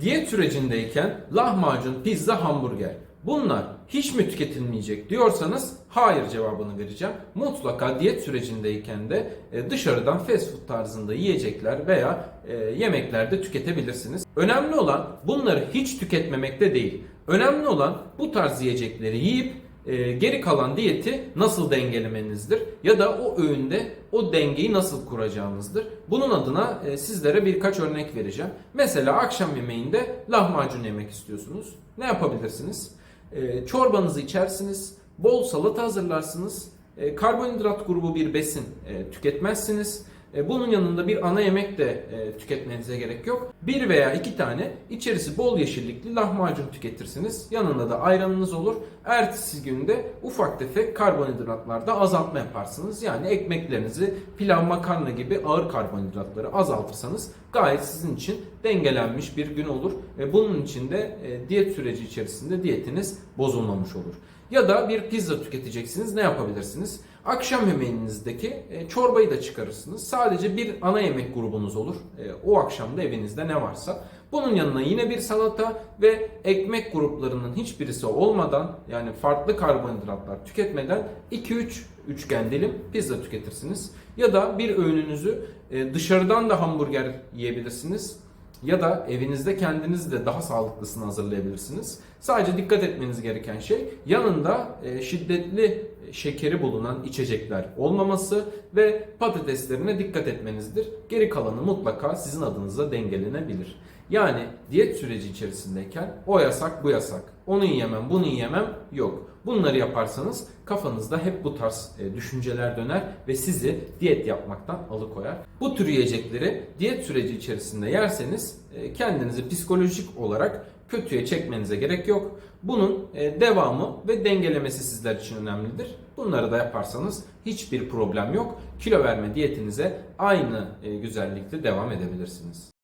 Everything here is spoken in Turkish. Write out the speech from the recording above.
Diyet sürecindeyken lahmacun, pizza, hamburger. Bunlar hiç mi tüketilmeyecek diyorsanız hayır cevabını vereceğim. Mutlaka diyet sürecindeyken de e, dışarıdan fast food tarzında yiyecekler veya e, yemeklerde tüketebilirsiniz. Önemli olan bunları hiç tüketmemekte değil. Önemli olan bu tarz yiyecekleri yiyip e, geri kalan diyeti nasıl dengelemenizdir ya da o öğünde o dengeyi nasıl kuracağınızdır. Bunun adına e, sizlere birkaç örnek vereceğim. Mesela akşam yemeğinde lahmacun yemek istiyorsunuz. Ne yapabilirsiniz? E, çorbanızı içersiniz, bol salata hazırlarsınız, e, karbonhidrat grubu bir besin e, tüketmezsiniz. E, Bunun yanında bir ana yemek de e, tüketmenize gerek yok. Bir veya iki tane içerisi bol yeşillikli lahmacun tüketirsiniz. Yanında da ayranınız olur. Ertesi günde ufak tefek karbonhidratlarda azaltma yaparsınız. Yani ekmeklerinizi pilav, makarna gibi ağır karbonhidratları azaltırsanız gayet sizin için dengelenmiş bir gün olur. Ve bunun için de e, diyet süreci içerisinde diyetiniz bozulmamış olur. Ya da bir pizza tüketeceksiniz ne yapabilirsiniz? Akşam yemeğinizdeki e, çorbayı da çıkarırsınız. Sadece bir ana yemek grubunuz olur. E, o akşam da evinizde ne varsa. Bunun yanına yine bir salata ve ekmek gruplarının hiçbirisi olmadan yani farklı karbonhidratlar tüketmeden 2-3 üçgen dilim pizza tüketirsiniz. Ya da bir öğününüzü e, dışarıdan da hamburger yiyebilirsiniz. Ya da evinizde kendiniz de daha sağlıklısını hazırlayabilirsiniz. Sadece dikkat etmeniz gereken şey yanında e, şiddetli şekeri bulunan içecekler olmaması ve patateslerine dikkat etmenizdir. Geri kalanı mutlaka sizin adınıza dengelenebilir. Yani diyet süreci içerisindeyken o yasak bu yasak. Onu yiyemem bunu yiyemem yok. Bunları yaparsanız kafanızda hep bu tarz e, düşünceler döner ve sizi diyet yapmaktan alıkoyar. Bu tür yiyecekleri diyet süreci içerisinde yerseniz e, kendinizi psikolojik olarak kötüye çekmenize gerek yok. Bunun e, devamı ve dengelemesi sizler için önemlidir. Bunları da yaparsanız hiçbir problem yok. Kilo verme diyetinize aynı e, güzellikte devam edebilirsiniz.